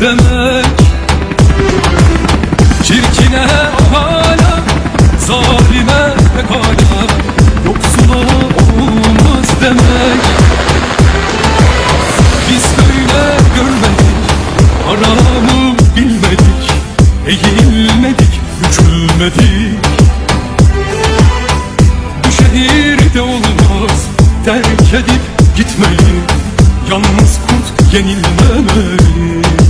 demek. Çirkine o hala Zalime pekala Yoksula olmaz demek. Biz böyle görmedik Haramı bilmedik Eğilmedik, küçülmedik. Bu şehirde olmaz Terk edip gitmeyi Yalnız kurt yenilmemeli.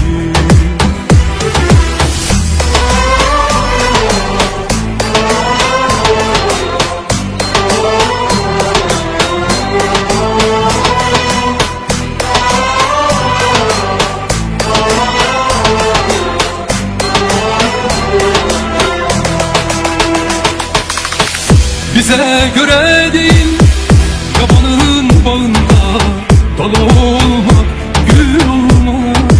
göre değil Yabanın bağında Dal olmak, gül olmak.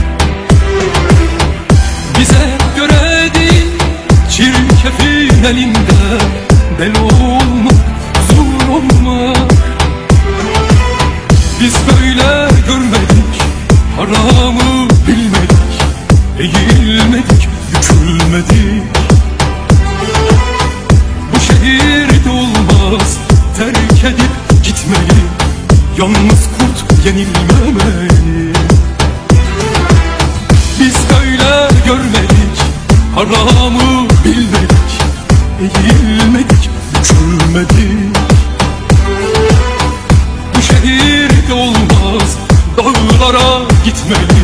Bize göre değil Çirkefin elinde Yalnız kurt yenilmemeli. Biz böyle görmedik Haramı bilmedik Eğilmedik, bükülmedik Bu şehirde olmaz Dağlara gitmeli.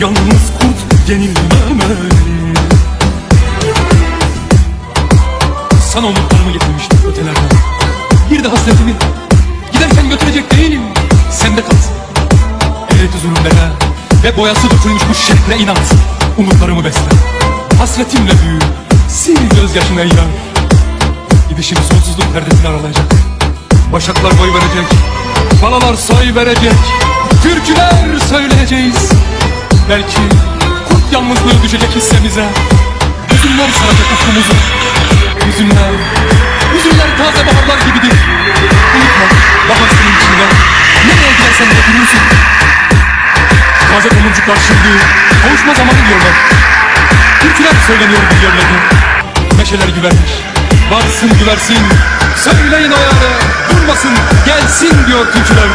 Yalnız kurt yenilmemeli. Sana umutlarımı getirmiştim ötelerden. Bir de hasretimi Giderken götürecek değilim Sende kalsın. Evet zulümlere Ve boyası dökülmüş bu şehre inat Umutlarımı besle Hasretimle büyü. Sil gözyaşını ey yar Gidişim sonsuzluk perdesini aralayacak. Başaklar boy verecek Balalar soy verecek. Türküler söyleyeceğiz. Belki kurt yalnızlığı düşecek hissemize. Hüzünler saracak ufkumuzu Taze tomurcuklar şimdi Kavuşma zamanı diyorlar. Türküler söyleniyor bu yerlerde. Meşeler güvermiş. Varsın güversin. Söyleyin o Durmasın gelsin diyor türküler